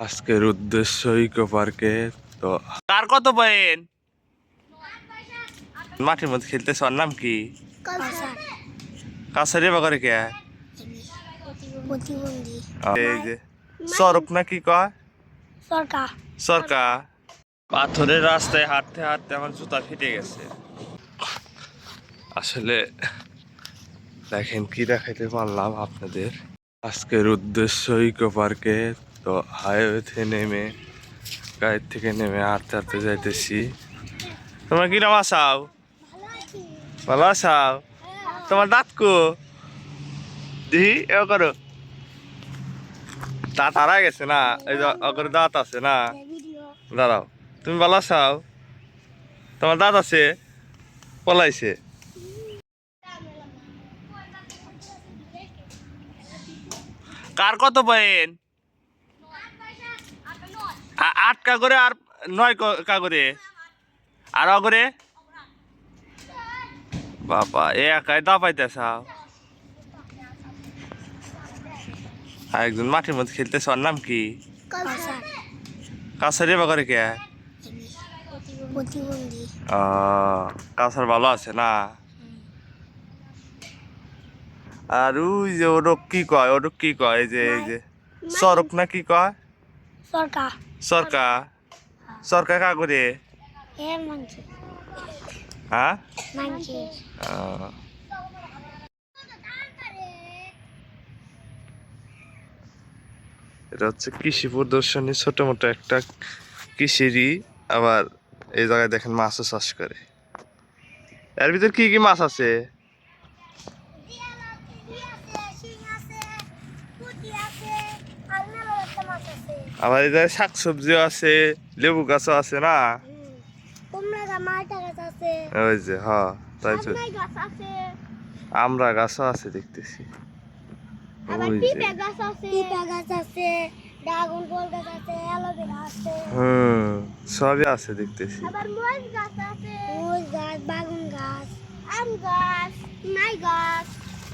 আজকের উদ্দেশ্য ইকো পার্কে তো কার কত পয়েন্ট মাঠের মধ্যে খেলতে ওর নাম কি? কাছারি বাগারে কে? প্রতিবন্ধী। এই যে সড়ক না কি কয়? সরকার। সরকার। পাথরের রাস্তায় হাঁটতে হাঁটতে আমার জুতা ফেটে গেছে। আসলে দেখেন কি দেখাইতে পারলাম আপনাদের। আজকের উদ্দেশ্য ইকো পার্কে তো হাইওয়েতে নেমে গাড়ির থেকে নেমে হাঁটতে হাঁটতে যাইতেছি। তোমরা কি নাম আসাও? ভালো আসাও? তোমার দাঁত কো দেখি এ করো। দাঁত হারা গেছে না? এই অগর দাঁত আছে না? দাঁড়াও। তুমি ভালো আসাও? তোমার দাঁত আছে? পলাইছে। কার কত পয়েন্ট আট কা করে আর নয় ক- কা করে আর অগরে? বাবা, এ একাই দা পাইতেছাও আর একজন মাঠের মধ্যে খেলতেছ, ওর নাম কি? কাছারি। বাগারে কে? প্রতিবন্ধী কাছার ভালো আছে না? আর ওই যে ওরক কি কয় ওরক কি কয় যে, এই যে। সড়ক না কি কয়? সরকার। সরকার সরকার কা করে হ্যাঁ? এটা হচ্ছে কৃষি প্রদর্শনী ছোট মোটো একটা কৃষিরই। আবার এই জায়গায় দেখেন মাছও চাষ করে। এর ভিতর কি কি মাছ আছে? আবার এই জায়গায় শাক সবজিও আছে লেবু গাছও আছে না? ওই যে হ তাই তো। আমরা গাছও আছে দেখতেছি। হুম সবই আছে দেখতেছি।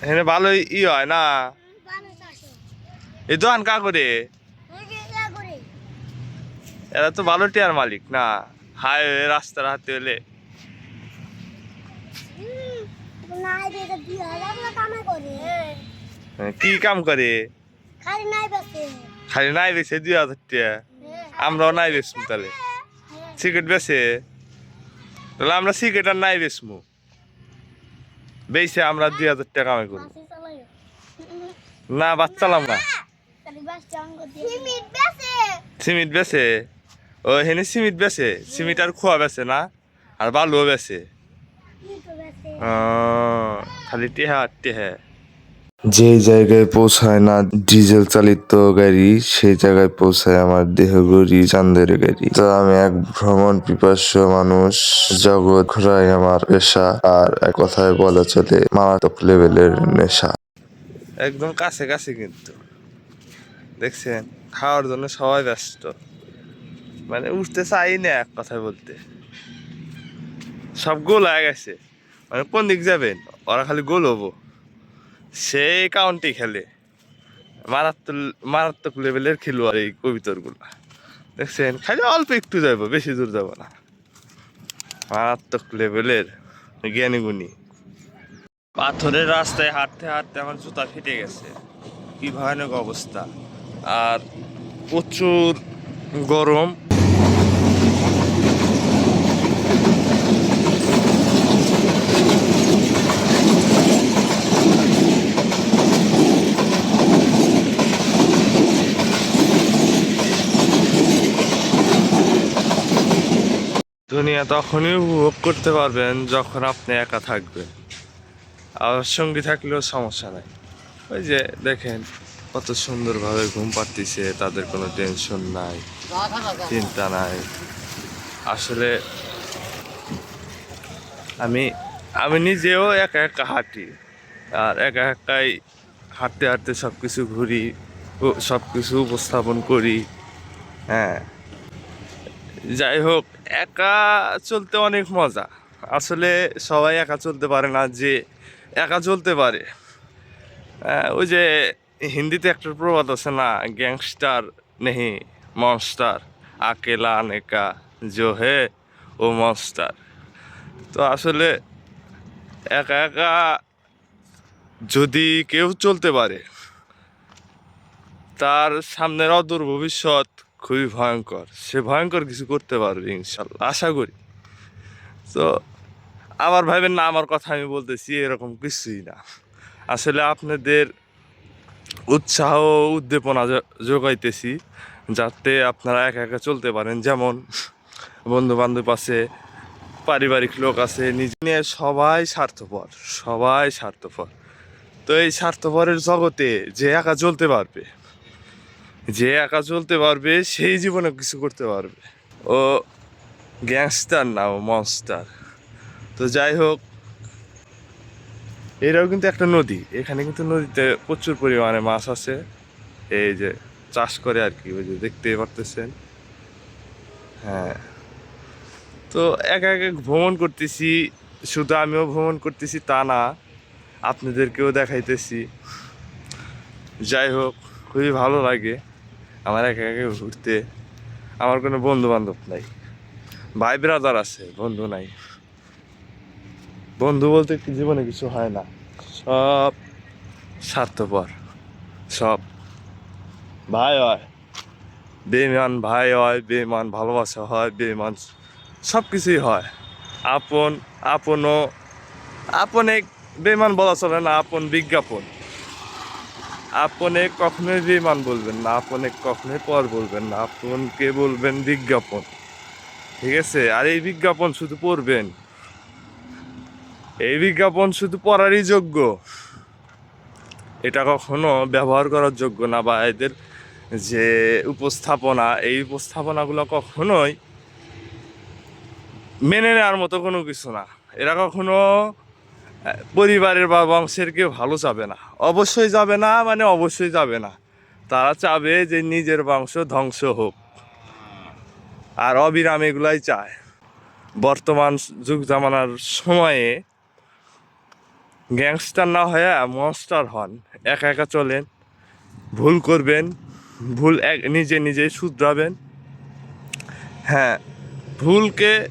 এখানে ভালো ই হয় না? এই দোকান কা করে? এরা তো ভালো টিয়ার মালিক না। হাইওয়ে রাস্তার হাতে হলে। হ্যাঁ, কি কাম করে? খালি নাই বেছে দুই হাজার টাকা। আমরাও নাই বেচমু তাহলে। সিগারেট বেছে তাহলে আমরা সিগারেট আর নাই বেচমু বেচে আমরা দুই হাজার টাকা কামাই করব। না বাচ্চালাম না। বেছে সিমিট বেছে ও হেনে সিমিট বেছে সিমিট আর খোয়া বেছে না? আর বালুও বেছে খালি টেহা টেহা। যে জায়গায় পৌঁছায় না ডিজেল চালিত গাড়ি সেই জায়গায় পৌঁছায় আমার দেহগড়ি চান্দের গাড়ি। তো আমি এক ভ্রমণ পিপাস্য মানুষ জগৎ ঘোরাই আমার পেশা আর এক কথায় বলা চলে মারাত্মক লেভেলের নেশা। একদম কাছে কাছে কিন্তু। দেখছেন খাওয়ার জন্য সবাই ব্যস্ত। মানে উঠতে চাই না এক কথায় বলতে। সব গোল হয়ে গেছে। মানে কোন দিক যাবেন? ওরা খালি গোল হব। সেই কাউন্টি খেলে। মারাত্মক মারাত্মক লেভেলের খেলোয়াড় এই কবিতরগুলো। দেখছেন? খালি অল্প একটু যাব বেশি দূর যাব না। মারাত্মক লেভেলের জ্ঞানী গুণী পাথরের রাস্তায় হাঁটতে হাঁটতে আমার জুতা ফেটে গেছে। কি ভয়ানক অবস্থা। আর প্রচুর গরম দুনিয়া তখনই উপভোগ করতে পারবেন যখন আপনি একা থাকবেন। আর সঙ্গী থাকলেও সমস্যা নাই। ওই যে দেখেন, কত সুন্দরভাবে ঘুম পাড়তিছে, তাদের কোনো টেনশন নাই, চিন্তা নাই। আসলে আমি আমি নিজেও একা একা হাঁটি। আর একা একাই হাঁটতে হাঁটতে সব কিছু ঘুরি সব কিছু উপস্থাপন করি। হ্যাঁ। যাই হোক একা চলতে অনেক মজা। আসলে সবাই একা চলতে পারে না যে একা চলতে পারে। ওই যে হিন্দিতে একটা প্রবাদ আছে না, গ্যাংস্টার নেহি মনস্টার, আকেলা আনেকা জো হে ও মনস্টার। তো আসলে একা একা যদি কেউ চলতে পারে, তার সামনের অদূর ভবিষ্যৎ খুবই ভয়ঙ্কর। সে ভয়ঙ্কর কিছু করতে পারবে ইনশাল্লাহ, আশা করি। তো আবার ভাবেন না, আমার কথা আমি বলতেছি, এরকম কিছুই না। আসলে আপনাদের উৎসাহ উদ্দীপনা যোগাইতেছি যাতে আপনারা একা একা চলতে পারেন। যেমন বন্ধু বান্ধব আছে, পারিবারিক লোক আছে, নিজে নিয়ে সবাই স্বার্থপর সবাই স্বার্থপর। তো এই স্বার্থপরের জগতে যে একা চলতে পারবে যে একা চলতে পারবে, সেই জীবনে কিছু করতে পারবে। ও গ্যাংস্টার না, ও মনস্টার। তো যাই হোক এটাও কিন্তু একটা নদী। এখানে কিন্তু নদীতে প্রচুর পরিমাণে মাছ আছে। এই যে চাষ করে আর কি, ওই যে দেখতেই পারতেছেন। হ্যাঁ। তো এক এক ভ্রমণ করতেছি, শুধু আমিও ভ্রমণ করতেছি তা না, আপনাদেরকেও দেখাইতেছি। যাই হোক, খুবই ভালো লাগে। আমার একা একা ঘুরতে আমার কোনো বন্ধু বান্ধব নাই। ভাই ব্রাদার আছে, বন্ধু নাই। বন্ধু বলতে জীবনে কিছু হয় না। সব স্বার্থপর, সব ভাই হয়। বেমান ভাই হয় বেমান ভালোবাসা হয় বেমান সব কিছুই হয়। আপন, আপনও, আপন এক বেমান বলা চলে না, আপন বিজ্ঞাপন। আপনে কখনোই বেমান বলবেন না, আপনে কখনোই পর বলবেন না, আপনকে বলবেন বিজ্ঞাপন। ঠিক আছে? আর এই বিজ্ঞাপন শুধু পড়বেন। এই বিজ্ঞাপন শুধু পড়ারই যোগ্য। এটা কখনো ব্যবহার করার যোগ্য না বা এদের যে উপস্থাপনা, এই উপস্থাপনাগুলো কখনোই মেনে নেওয়ার মতো কোনো কিছু না। এরা কখনো পরিবারের বা বংশের কেউ ভালো যাবে না। অবশ্যই যাবে না মানে অবশ্যই যাবে না। তারা চাবে যে নিজের বংশ ধ্বংস হোক। আর অবিরাম এগুলাই চায়। বর্তমান যুগ জামানার সময়ে গ্যাংস্টার না হয়ে মনস্টার হন। একা একা চলেন, ভুল করবেন, ভুল এক নিজে নিজেই শুধরাবেন। হ্যাঁ ভুলকে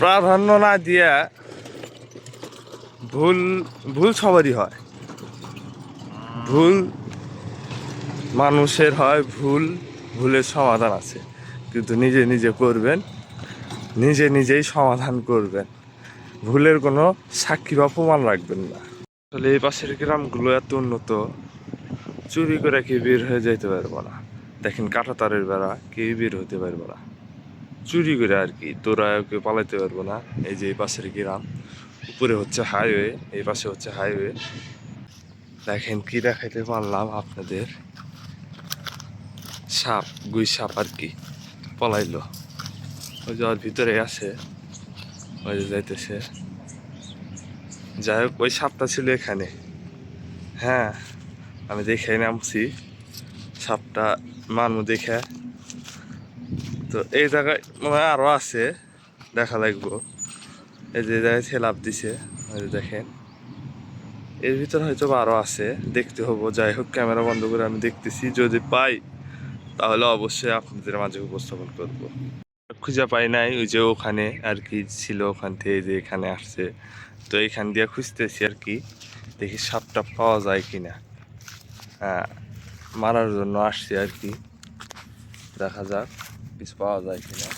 প্রাধান্য না দিয়া ভুল ভুল সবারই হয়। ভুল মানুষের হয়, ভুল, ভুলের সমাধান আছে। কিন্তু নিজে নিজে করবেন, নিজে নিজেই সমাধান করবেন। ভুলের কোনো সাক্ষী বা প্রমাণ রাখবেন না। আসলে এই পাশের গ্রামগুলো এত উন্নত, চুরি করে কেউ বের হয়ে যাইতে পারব না। দেখেন কাঁটা তারের বেড়া, কেউ বের হতে পারব না। চুরি করে আর কি। তোরা কেউ পালাইতে পারব না। এই যে এই পাশের গ্রাম, উপরে হচ্ছে হাইওয়ে এই পাশে হচ্ছে হাইওয়ে দেখেন কি দেখাইতে পারলাম আপনাদের। সাপ, গুই সাপ আর কি, পলাইলো। ওই যে ওর ভিতরে আছে। ওই যে যাইতেছে। যাই হোক, ওই সাপটা ছিল এখানে। হ্যাঁ আমি দেখে নামছি সাপটা মানু দেখে। তো এই জায়গায় মনে হয় আরও আছে, দেখা লাগবো। এই যে জায়গায় ঠেলাপ দিছে দেখেন। এর ভিতর হয়তো আরও আছে, দেখতে হব। যাই হোক, ক্যামেরা বন্ধ করে আমি দেখতেছি, যদি পাই তাহলে অবশ্যই আপনাদের মাঝে উপস্থাপন করব। খুঁজে পাই নাই, ওই যে ওখানে আর কি ছিল ওখান থেকে যে এখানে আসছে। তো এখান দিয়ে খুঁজতেছি আর কি, দেখি সাপটা পাওয়া যায় কিনা। হ্যাঁ মারার জন্য আসছি আর কি। দেখা যাক। কিছু পাওয়া যায় কিনা?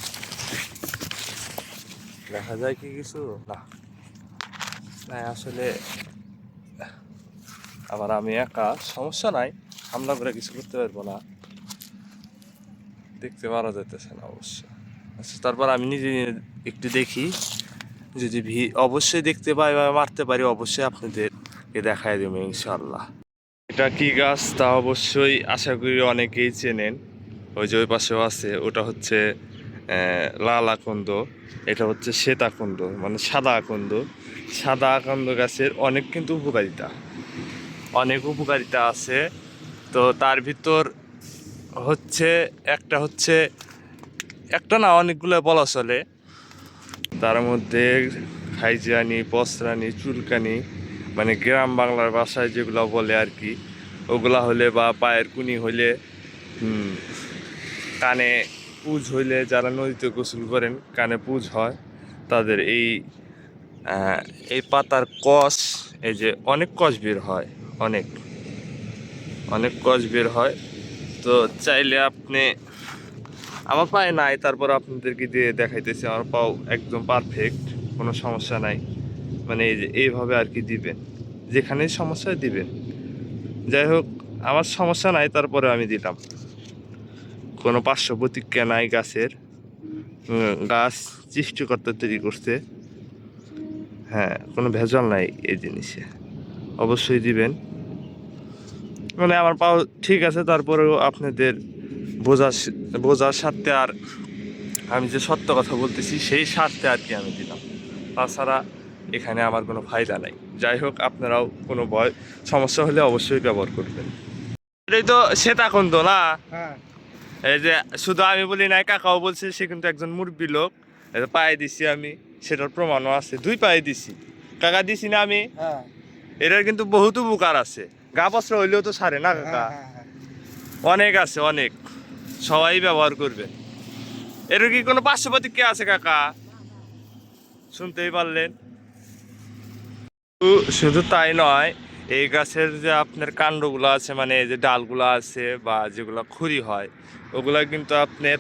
দেখা যায় কি কিছু? না। না, আসলে আবার আমি একা, সমস্যা নাই। হামলা করে কিছু করতে পারব না। দেখতে পারা যেতেছে না অবশ্য। আচ্ছা তারপর আমি নিজে একটু দেখি। যদি ভি, অবশ্যই দেখতে পাই বা মারতে পারি, অবশ্যই আপনাদেরকে দেখাই দেবো ইনশাল্লাহ এটা কি গাছ? তা অবশ্যই আশা করি অনেকেই চেনেন। ওই যে ওই পাশেও আছে, ওটা হচ্ছে লাল আকন্দ, এটা হচ্ছে শ্বেত আকন্দ মানে সাদা আকন্দ। সাদা আকন্দ গাছের অনেক কিন্তু উপকারিতা, অনেক উপকারিতা আছে। তো তার ভিতর হচ্ছে, একটা হচ্ছে, একটা না অনেকগুলো বলা চলে। তার মধ্যে খাইজানি পসরানি, চুলকানি মানে গ্রাম বাংলার ভাষায় যেগুলো বলে আর কি, ওগুলা হলে বা পায়ের কুনি হলে কানে পুজ হইলে যারা নদীতে গোসল করেন, কানে পুজ হয়। তাদের এই এই পাতার কষ, এই যে অনেক কষ বের হয়, অনেক। অনেক কষ বের হয়। তো চাইলে আপনি, আমার পায়ে নাই, তারপর আপনাদেরকে দিয়ে দেখাইতেছি, আমার পাও একদম পারফেক্ট কোনো সমস্যা নাই। মানে এই যে এইভাবে আর কি দিবেন। যেখানে সমস্যা দিবেন। যাই হোক, আমার সমস্যা নাই, তারপরে আমি দিলাম। কোনো পার্শ্ব প্রতিক্রিয়া নাই গাছের গাছ সৃষ্টিকর্তা তৈরি করছে। হ্যাঁ কোনো ভেজাল নাই এই জিনিসে। অবশ্যই দিবেন। মানে আমার পাও ঠিক আছে, তারপরেও আপনাদের বোঝার বোঝার স্বার্থে আর আমি যে সত্য কথা বলতেছি, সেই স্বার্থে আর কি আমি দিলাম। তাছাড়া এখানে আমার কোনো ফায়দা নাই। যাই হোক, আপনারাও কোনো ভয়, সমস্যা হলে অবশ্যই ব্যবহার করবেন। এটাই তো শ্বেতাকুন্দ তো না? হ্যাঁ। এই যে শুধু আমি বলি নাই কাকাও বলছে সে কিন্তু একজন মুরব্বী লোক। পায়ে দিছি আমি সেটার প্রমাণও আছে। দুই পায়ে দিছি। কাকা দিছি না আমি? হ্যাঁ। এটার কিন্তু বহুত উপকার আছে। গা পত্র হইলেও তো সারে না কাকা? হ্যাঁ, হ্যাঁ, অনেক আছে অনেক। সবাই ব্যবহার করবে। এর কি কোনো পার্শ্ব প্রতিক্রিয়া আছে কাকা? শুনতেই পারলেন? শুধু তাই নয় এই গাছের যে আপনার কাণ্ডগুলো আছে মানে এই যে ডালগুলো আছে বা যেগুলো খুরি হয় ওগুলা কিন্তু আপনার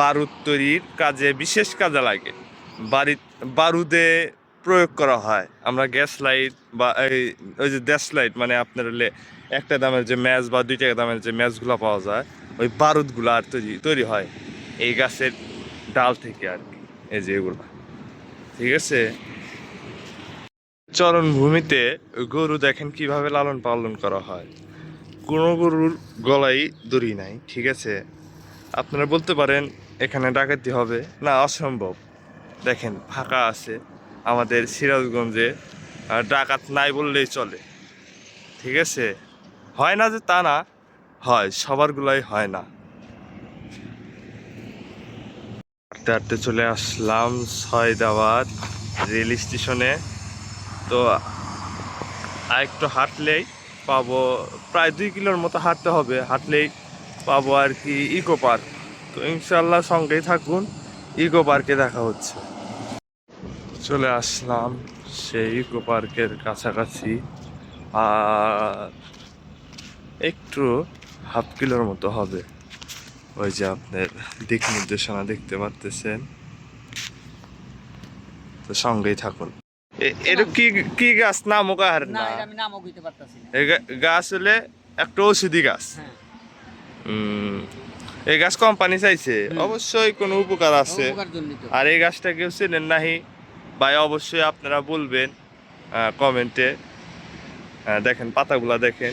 বারুদ তৈরির কাজে বিশেষ কাজে লাগে। বাড়ি, বারুদে প্রয়োগ করা হয়। আমরা গ্যাস লাইট বা এই, ওই যে গ্যাস লাইট মানে আপনার হলে একটা দামের যে ম্যাচ বা দুই টাকা দামের যে ম্যাচগুলো পাওয়া যায়, ওই বারুদগুলো আর তৈরি তৈরি হয় এই গাছের ডাল থেকে আর কি, এই যে এগুলো। ঠিক আছে? চরণভূমিতে গরু দেখেন কীভাবে লালন পালন করা হয়। কোনো গরুর গলায় দড়ি নাই, ঠিক আছে? আপনারা বলতে পারেন, এখানে ডাকাতি হবে। না, অসম্ভব। দেখেন, ফাঁকা আছে আমাদের সিরাজগঞ্জে ডাকাত নাই বললেই চলে। ঠিক আছে? হয় না যে তা না, হয় সবারগুলাই হয় না। হাঁটতে হাঁটতে চলে আসলাম ছয়দাবাদ রেল স্টেশনে। তো আর একটু হাঁটলেই পাবো, প্রায় দুই কিলোর মতো হাঁটতে হবে। হাঁটলেই পাবো আর কি ইকো পার্ক তো ইনশাল্লাহ সঙ্গেই থাকুন ইকো পার্কে দেখা হচ্ছে। চলে আসলাম সেই ইকো পার্কের কাছাকাছি আর একটু হাফ কিলোর মতো হবে। ওই যে আপনার দিক নির্দেশনা দেখতে পারতেছেন। তো সঙ্গেই থাকুন। এটা কি কি গাছ? নাম ওকাহার না না। এটা আমি নামও কইতে পারতাছি না। এই গাছ হলে একটা ঔষধি গাছ। হ্যাঁ। এই গাছ কোম্পানি চাইছে। অবশ্যই কোনো উপকার আছে। আর এই গাছটা কেউ চেনেন নাহি ভাই অবশ্যই আপনারা বলবেন কমেন্টে। দেখেন পাতাগুলা দেখেন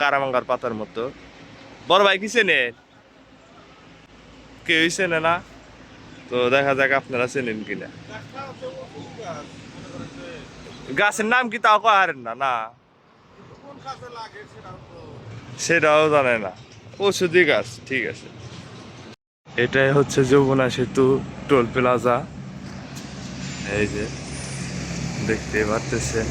কারামাঙ্গার পাতার মতো। বড় ভাই কি চেনে? কেউই চেনে না। তো দেখা যাক আপনারা চেনেন কিনা। গাছের নাম কি তাও কহারেন না না। সেটাও জানে না। ওষুধি গাছ, ঠিক আছে। এটাই হচ্ছে যমুনা সেতু, টোল প্লাজা। এই যে দেখতে পারতেছেন।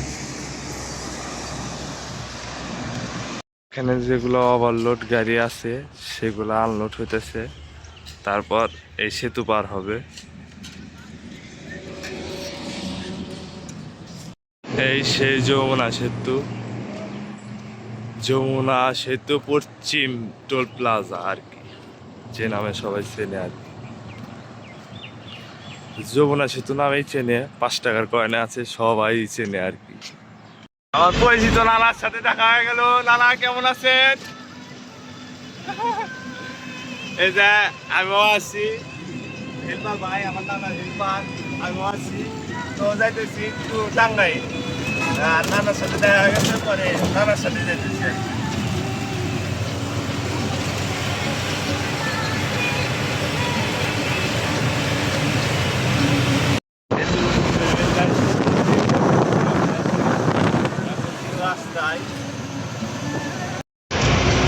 এখানে যেগুলো ওভারলোড গাড়ি আছে, সেগুলো আনলোড হইতেছে। তারপর এই সেতু পার হবে। এই সেই যমুনা সেতু। যমুনা, সেতু, পশ্চিম টোল প্লাজা আর কি। যে নামে সবাই চেনে আর কি। যমুনা, সেতু নামেই চেনে, পাঁচ টাকার কয়নে আছে, সবাই চেনে আর কি। আমার পরিচিত নানার সাথে দেখা হয়ে গেল। নানা, কেমন আছেন? এই যে, আমিও ভাই, আমার নানা তো যাইতেছি একটু টাঙ্গাই নানার সাথে দেখা গেছে পরে নানার সাথে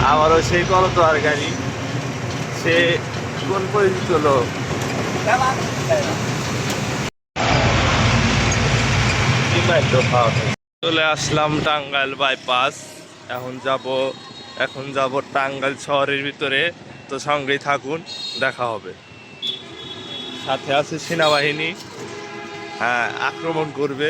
আমারও সেই করতোয়ার গাড়ি সে কোন পরিচিত লোক চলে আসলাম টাঙ্গাইল বাইপাস। এখন যাব এখন যাব টাঙ্গাইল শহরের ভিতরে। তো সঙ্গেই থাকুন, দেখা হবে। সাথে আছে সেনাবাহিনী। হ্যাঁ আক্রমণ করবে।